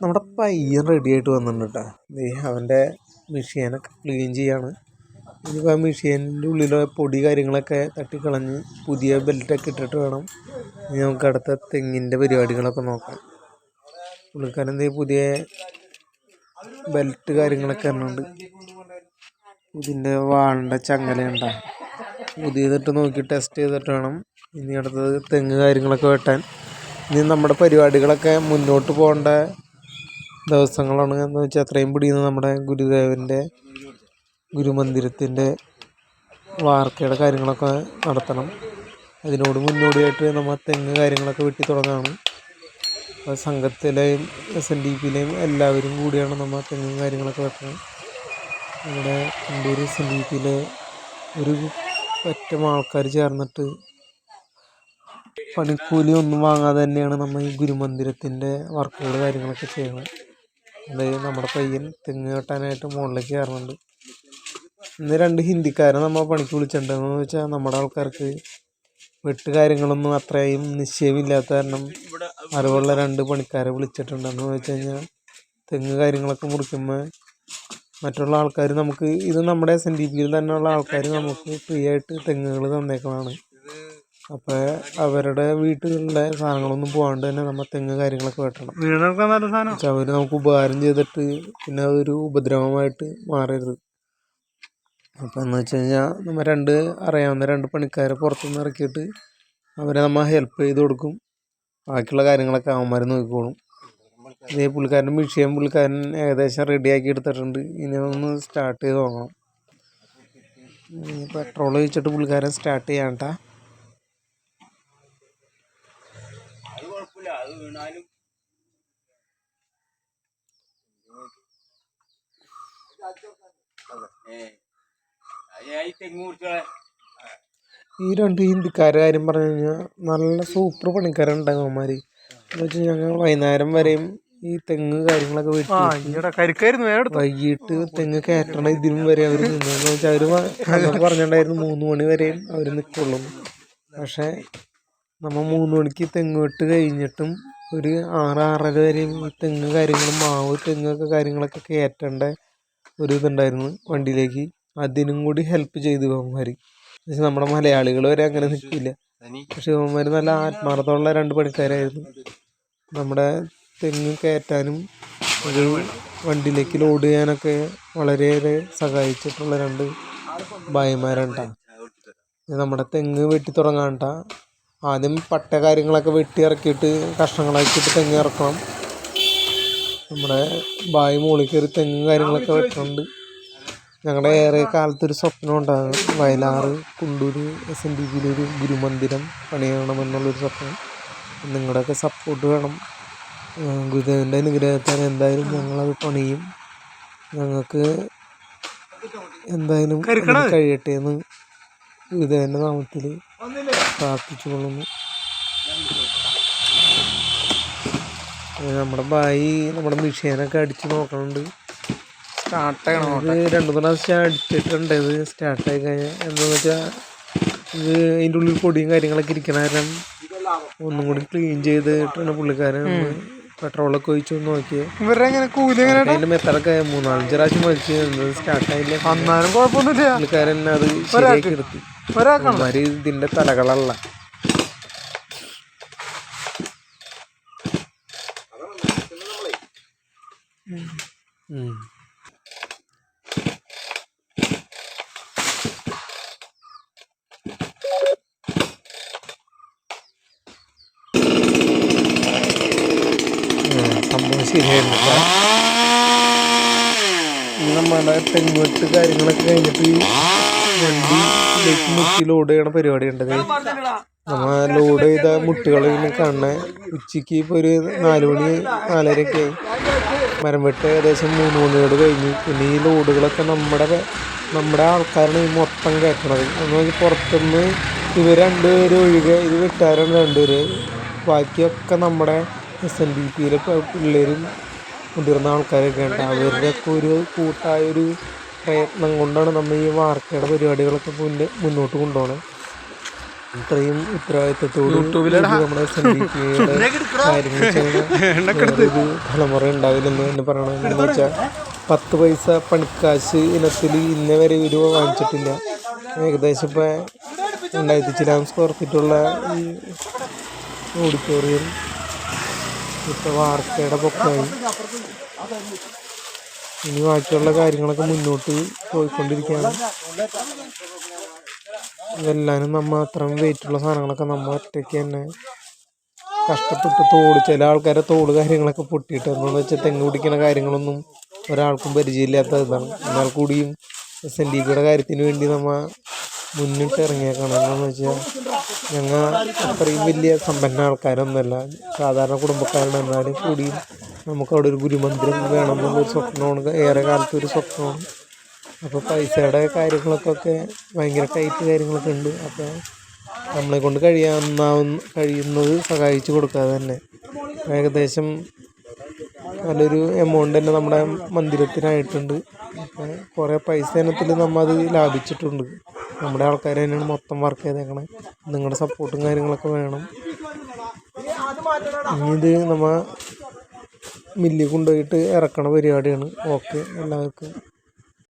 നമ്മുടെ പയ്യൻ റെഡി ആയിട്ട് വന്നിട്ടുണ്ട് കേട്ടോ അവന്റെ മെഷീനൊക്കെ ക്ലീൻ ചെയ്യാണ്. ഇനിയിപ്പോൾ ആ മെഷീനിന്റെ ഉള്ളിലെ പൊടി കാര്യങ്ങളൊക്കെ തട്ടിക്കളഞ്ഞ് പുതിയ ബെൽറ്റൊക്കെ ഇട്ടിട്ട് വേണം. ഇനി നമുക്ക് അടുത്ത തെങ്ങിന്റെ പരിപാടികളൊക്കെ നോക്കാം. പുള്ളിക്കാരൻ എന്തെങ്കിലും പുതിയ ബെൽറ്റ് കാര്യങ്ങളൊക്കെ വരുന്നുണ്ട് ഇതിന്റെ വാളിന്റെ ചങ്ങലയുണ്ട പുതിയതിട്ട് നോക്കി ടെസ്റ്റ് ചെയ്തിട്ട് വേണം ഇനി അടുത്തത് തെങ്ങ് കാര്യങ്ങളൊക്കെ വെട്ടാൻ. ഇനി നമ്മുടെ പരിപാടികളൊക്കെ മുന്നോട്ട് പോകേണ്ട ദിവസങ്ങളാണ് എന്ന് വെച്ചാൽ അത്രയും പിടിയുന്നത് നമ്മുടെ ഗുരുദേവന്റെ ഗുരുമന്ദിരത്തിന്റെ വാർക്കയുടെ കാര്യങ്ങളൊക്കെ നടത്തണം. അതിനോട് മുന്നോടിയായിട്ട് നമ്മൾ തെങ്ങ് കാര്യങ്ങളൊക്കെ വെട്ടി തുടങ്ങുകയാണ് അപ്പോൾ സംഘത്തിലെയും എസ് എൻ ഡി പിയിലെയും എല്ലാവരും കൂടിയാണ് നമ്മൾ തെങ്ങും കാര്യങ്ങളൊക്കെ വെക്കണം നമ്മുടെ കണ്ടൂർ എസ് എൻ ഡി പിയിലെ ഒരു പറ്റം ആൾക്കാർ ചേർന്നിട്ട് പണിക്കൂലി ഒന്നും വാങ്ങാതെ തന്നെയാണ് നമ്മൾ ഈ ഗുരുമന്ദിരത്തിന്റെ വർക്കുകൾ കാര്യങ്ങളൊക്കെ ചെയ്യുന്നത്. നമ്മുടെ പയ്യൻ തെങ്ങ് കെട്ടാനായിട്ട് മുകളിലേക്ക് കയറുന്നുണ്ട്. ഇന്ന് രണ്ട് ഹിന്ദിക്കാരെ നമ്മൾ പണിക്ക് വിളിച്ചിട്ടുണ്ടെന്ന് വെച്ചാൽ നമ്മുടെ ആൾക്കാർക്ക് വെട്ട് കാര്യങ്ങളൊന്നും അത്രയും നിശ്ചയമില്ലാത്ത കാരണം അറിവുള്ള രണ്ട് പണിക്കാരെ വിളിച്ചിട്ടുണ്ടെന്ന് വെച്ച് കഴിഞ്ഞാൽ തെങ്ങ് കാര്യങ്ങളൊക്കെ മുറിക്കുമ്പോൾ മറ്റുള്ള ആൾക്കാർ നമുക്ക് ഇത് നമ്മുടെ എസ് എൻ ഡി പിയിൽ തന്നെയുള്ള ആൾക്കാർ നമുക്ക് ഫ്രീ ആയിട്ട് തെങ്ങുകൾ തന്നേക്കുന്നതാണ് അപ്പോൾ അവരുടെ വീട്ടിലുള്ള സാധനങ്ങളൊന്നും പോകാണ്ട് തന്നെ നമ്മൾ തെങ്ങ് കാര്യങ്ങളൊക്കെ വെട്ടണം. നല്ല സാധനം. പക്ഷെ അവർ നമുക്ക് ഉപകാരം ചെയ്തിട്ട് പിന്നെ അതൊരു ഉപദ്രവമായിട്ട് മാറരുത്. അപ്പോൾ എന്ന് വെച്ച് കഴിഞ്ഞാൽ നമ്മൾ രണ്ട് അറിയാവുന്ന രണ്ട് പണിക്കാരെ പുറത്തുനിന്ന് ഇറക്കിയിട്ട് അവരെ നമ്മൾ ഹെൽപ്പ് ചെയ്ത് കൊടുക്കും. ബാക്കിയുള്ള കാര്യങ്ങളൊക്കെ അവന്മാർ നോക്കിക്കോളും. ഇതേ പുള്ളിക്കാരന്റെ വിഷയം പുള്ളിക്കാരൻ ഏകദേശം റെഡിയാക്കി എടുത്തിട്ടുണ്ട്. ഇനി ഒന്ന് സ്റ്റാർട്ട് ചെയ്ത് നോക്കണം. പെട്രോൾ ഒഴിച്ചിട്ട് പുള്ളിക്കാരൻ സ്റ്റാർട്ട് ചെയ്യാണ്ടാ ഈ രണ്ട് ഹിന്ദിക്കാരുടെ കാര്യം പറഞ്ഞു കഴിഞ്ഞാൽ നല്ല സൂപ്പർ പണിക്കാരുണ്ടാകും അവന്മാർ എന്ന് വെച്ചാൽ ഞങ്ങൾ വൈകുന്നേരം വരെയും ഈ തെങ്ങ് കാര്യങ്ങളൊക്കെ ആ വെട്ടി വൈകിട്ട് തെങ്ങ് കയറ്റണ ഇതിനും വരെ അവർ നിന്നെന്ന് വെച്ചാൽ അവർ പറഞ്ഞിട്ടുണ്ടായിരുന്നു മൂന്ന് മണി വരെയും അവർ നിൽക്കുള്ളൂ പക്ഷെ നമ്മ മൂന്ന് മണിക്ക് തെങ്ങ് വെട്ട് കഴിഞ്ഞിട്ടും ഒരു ആറ് ആറര വരെയും തെങ്ങ് കാര്യങ്ങളും മാവ് തെങ്ങൊക്കെ കാര്യങ്ങളൊക്കെ കയറ്റേണ്ട ഒരു ഇതുണ്ടായിരുന്നു വണ്ടിയിലേക്ക്. അതിനും കൂടി ഹെൽപ്പ് ചെയ്തു ഇവന്മാർ പക്ഷെ നമ്മുടെ മലയാളികൾ വരെ അങ്ങനെ നിൽക്കില്ല. പക്ഷെ ഇവന്മാർ നല്ല ആത്മാർത്ഥമുള്ള രണ്ട് പണിക്കാരായിരുന്നു. നമ്മുടെ തെങ്ങ് കയറ്റാനും ഒരു വണ്ടിയിലേക്ക് ലോഡ് ചെയ്യാനൊക്കെ വളരെയേറെ സഹായിച്ചിട്ടുള്ള രണ്ട് ഭായിമാരുണ്ടാ നമ്മുടെ തെങ്ങ് വെട്ടി തുടങ്ങാണ്ട ആദ്യം പട്ട കാര്യങ്ങളൊക്കെ വെട്ടി ഇറക്കിയിട്ട് കഷ്ണങ്ങളാക്കിയിട്ട് തെങ്ങ് ഇറക്കണം. നമ്മുടെ ബായി മുകളിൽ കയറി തെങ്ങും കാര്യങ്ങളൊക്കെ വെട്ടുന്നുണ്ട് ഞങ്ങളുടെ ഏറെ കാലത്തൊരു സ്വപ്നം ഉണ്ടാകും Vayalar Kundoor S N D പിയിലൊരു ഗുരുമന്ദിരം പണിയണമെന്നുള്ളൊരു സ്വപ്നം. നിങ്ങളുടെയൊക്കെ സപ്പോർട്ട് വേണം. ഗുരുദേവന്റെ അനുഗ്രഹത്താൽ എന്തായാലും ഞങ്ങളത് പണിയും. ഞങ്ങൾക്ക് എന്തായാലും കഴിയട്ടെ എന്ന് ഗുരുദേവന്റെ നാമത്തിൽ പ്രാർത്ഥിച്ചു കൊള്ളുന്നു നമ്മുടെ ബായി നമ്മുടെ മിഷീനൊക്കെ അടിച്ച് നോക്കണുണ്ട്. സ്റ്റാർട്ട് ചെയ്യണം ഇത് രണ്ട് മൂന്ന് പ്രാവശ്യം അടിച്ചിട്ടുണ്ട്. ഇത് സ്റ്റാർട്ടായി കഴിഞ്ഞാൽ എന്താണെന്ന് വെച്ചാൽ ഇത് അതിന്റെ ഉള്ളിൽ പൊടിയും കാര്യങ്ങളൊക്കെ ഇരിക്കണ കാരണം ഒന്നും കൂടി ക്ലീൻ ചെയ്തിട്ടാണ് പുള്ളിക്കാരൻ പെട്രോളൊക്കെ ഒഴിച്ചു ഒന്ന് നോക്കിയത് ഇവരുടെ എങ്ങനെ കൂലി എങ്ങനെ അതിന്റെ മെത്തടൊക്കെ മൂന്നാലഞ്ച് പ്രാവശ്യം വലിച്ച് സ്റ്റാർട്ടായില്ല അന്നാലും കുഴപ്പമൊന്നുമില്ല. പുള്ളിക്കാരൻ അത് ശരിയാക്കി എടുത്തു. ഒരാൾക്കാണ്. അവന്മാര് ഇതിന്റെ തലകളല്ല. ഉം, ശരിയായിരുന്നു നമ്മുടെ തെങ്ങുവെട്ട് കാര്യങ്ങളൊക്കെ കഴിഞ്ഞിട്ട് ഈ വണ്ടിയിലേക്ക് മുട്ടി ലോഡ് ചെയ്യണ പരിപാടി ഉണ്ടത് നമ്മ ലോഡ് ചെയ്ത മുട്ടുകൾ ഇങ്ങനെ കാണണ ഉച്ചയ്ക്ക് ഇപ്പോൾ ഒരു നാല് മണി നാലരയൊക്കെ ആയി. മരം വെട്ട് ഏകദേശം മൂന്ന് മണിയോട് കഴിഞ്ഞു. പിന്നെ ഈ ലോഡുകളൊക്കെ നമ്മുടെ നമ്മുടെ ആൾക്കാരാണ് ഈ മൊത്തം കയറ്റണത് എന്ന് പുറത്തുനിന്ന് ഇവർ രണ്ടുപേര് ഒഴികെ ഇത് വെട്ടാരാണ് രണ്ടുപേര്. ബാക്കിയൊക്കെ നമ്മുടെ എസ് എൻ ഡി പിയിലെ പിള്ളേരും മുതിർന്ന ആൾക്കാരൊക്കെ ഉണ്ട്. അവരുടെയൊക്കെ ഒരു കൂട്ടായ ഒരു പ്രയത്നം കൊണ്ടാണ് നമ്മൾ ഈ വാർത്തയുടെ പരിപാടികളൊക്കെ മുന്നേ മുന്നോട്ട് കൊണ്ടുപോകണത് ഇത്രയും ഉത്തരവാദിത്വത്തോടും നമ്മുടെ എസ് എൻ ഡി പിയുടെ കാര്യങ്ങൾ ചെയ്യുന്ന വേറൊരു തലമുറ ഉണ്ടാവില്ലെന്ന് തന്നെ പറയണം. എന്താണെന്ന് വെച്ചാൽ പത്ത് പൈസ പണിക്കാശ് ഇനത്തിൽ ഇന്നേ വരെ ഇവർ വാങ്ങിച്ചിട്ടില്ല. ഏകദേശം ഇപ്പോൾ രണ്ടായിരത്തി ചിലാം സ്ക്വയർ ഫീറ്റുള്ള ഈ ഓഡിറ്റോറിയം ഇപ്പോൾ വാർത്തയുടെ പൊക്കമായി ഇനി ബാക്കിയുള്ള കാര്യങ്ങളൊക്കെ മുന്നോട്ട് പോയിക്കൊണ്ടിരിക്കുകയാണ്. ഇതെല്ലാനും നമ്മ അത്രയും വെയിറ്റുള്ള സാധനങ്ങളൊക്കെ നമ്മ ഒറ്റയ്ക്ക് തന്നെ കഷ്ടപ്പെട്ട് തോട് ചില ആൾക്കാരെ തോട് കാര്യങ്ങളൊക്കെ പൊട്ടിയിട്ട് എന്താണെന്ന് വെച്ചാൽ തെങ്ങ് പിടിക്കുന്ന കാര്യങ്ങളൊന്നും ഒരാൾക്കും പരിചയമില്ലാത്ത ഇതാണ്. എന്നാൽ കൂടിയും എസ് എൻ ഡി പിയുടെ കാര്യത്തിന് വേണ്ടി നമ്മ മുന്നിട്ട് ഇറങ്ങിയേക്കണം. എന്താണെന്ന് വെച്ചാൽ ഞങ്ങൾ അത്രയും വലിയ സമ്പന്ന ആൾക്കാരൊന്നുമല്ല. സാധാരണ കുടുംബക്കാരാണ്. എന്നാലും കൂടിയും നമുക്കവിടെ ഒരു ഗുരുമന്ദിരം വേണമെന്നുള്ളൊരു സ്വപ്നമാണ്. ഏറെ കാലത്ത് ഒരു സ്വപ്നമാണ്. അപ്പോൾ പൈസയുടെ കാര്യങ്ങൾക്കൊക്കെ ഭയങ്കര ടൈറ്റ് കാര്യങ്ങളൊക്കെ ഉണ്ട്. അപ്പോൾ നമ്മളെ കൊണ്ട് കഴിയാവുന്ന കഴിയുന്നത് സഹായിച്ചു കൊടുക്കാതെ തന്നെ. ഏകദേശം നല്ലൊരു എമൗണ്ട് തന്നെ നമ്മുടെ മന്ദിരത്തിനായിട്ടുണ്ട്. അപ്പോൾ കുറേ പൈസ ഇനത്തിൽ നമ്മൾ അത് ലാഭിച്ചിട്ടുണ്ട്. നമ്മുടെ ആൾക്കാർ തന്നെയാണ് മൊത്തം വർക്ക് ചെയ്തേക്കണേ. നിങ്ങളുടെ സപ്പോർട്ടും കാര്യങ്ങളൊക്കെ വേണം. ഇനി ഇത് നമ്മൾ മില്ലിൽ കൊണ്ടുപോയിട്ട് ഇറക്കണ പരിപാടിയാണ്. ഓക്കെ എല്ലാവർക്കും